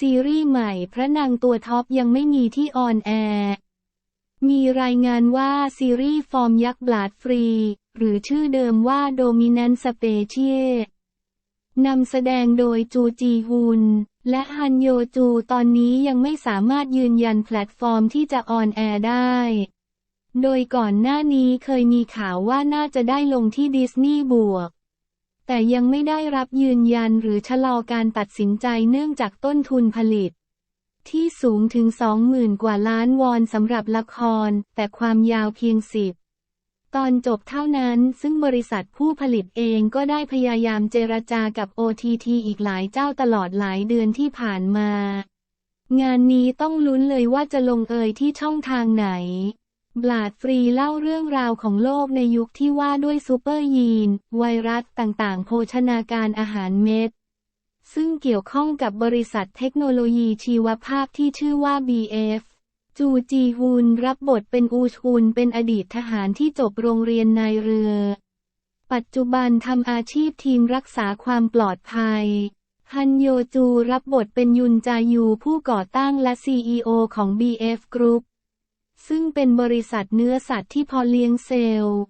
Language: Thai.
ซีรีส์ใหม่พระนางตัวท็อปยังไม่มีที่ออนแอร์มีรายงานว่าซีรีส์ฟอร์มยักษ์บลาดฟรี หรือชื่อเดิมว่าโดมินันสเปเชียนำแสดงโดยจูจีฮุน และฮันโยจูตอนนี้ยังไม่สามารถยืนยันแพลตฟอร์มที่จะออนแอร์ได้ โดยก่อนหน้านี้เคยมีข่าวว่าน่าจะได้ลงที่ดิสนีย์บวก แต่ยังไม่ได้รับยืนยันหรือชะลอการตัดสินใจเนื่องจากต้นทุนผลิต ที่สูงถึง 20,000 กว่าล้านวอนสำหรับละคร แต่ความยาวเพียงสิบตอนจบเท่านั้นซึ่งบริษัทผู้ผลิตเองก็ได้พยายามเจรจากับ OTT อีกหลายเจ้าตลอดหลายเดือนที่ผ่านมา งานนี้ต้องลุ้นเลยว่าจะลงเอยที่ช่องทางไหน บลาดฟรีเล่าเรื่องราวของโลกในยุคที่ว่าด้วยซูเปอร์ยีน ไวรัสต่างๆ โภชนาการอาหารเม็ด ซึ่งเกี่ยวข้องกับบริษัทเทคโนโลยีชีวภาพที่ชื่อว่า BF จูจีฮุนรับบทเป็นอูชฮุนเป็นอดีตทหารที่จบโรงเรียนนายเรือ ปัจจุบันทำอาชีพทีมรักษาความปลอดภัย ฮันโยจูรับบทเป็นยุนจายูผู้ก่อตั้งและ CEO ของ BF Group ซึ่งเป็นบริษัทเนื้อสัตว์ที่เพอเลี้ยงเซลล์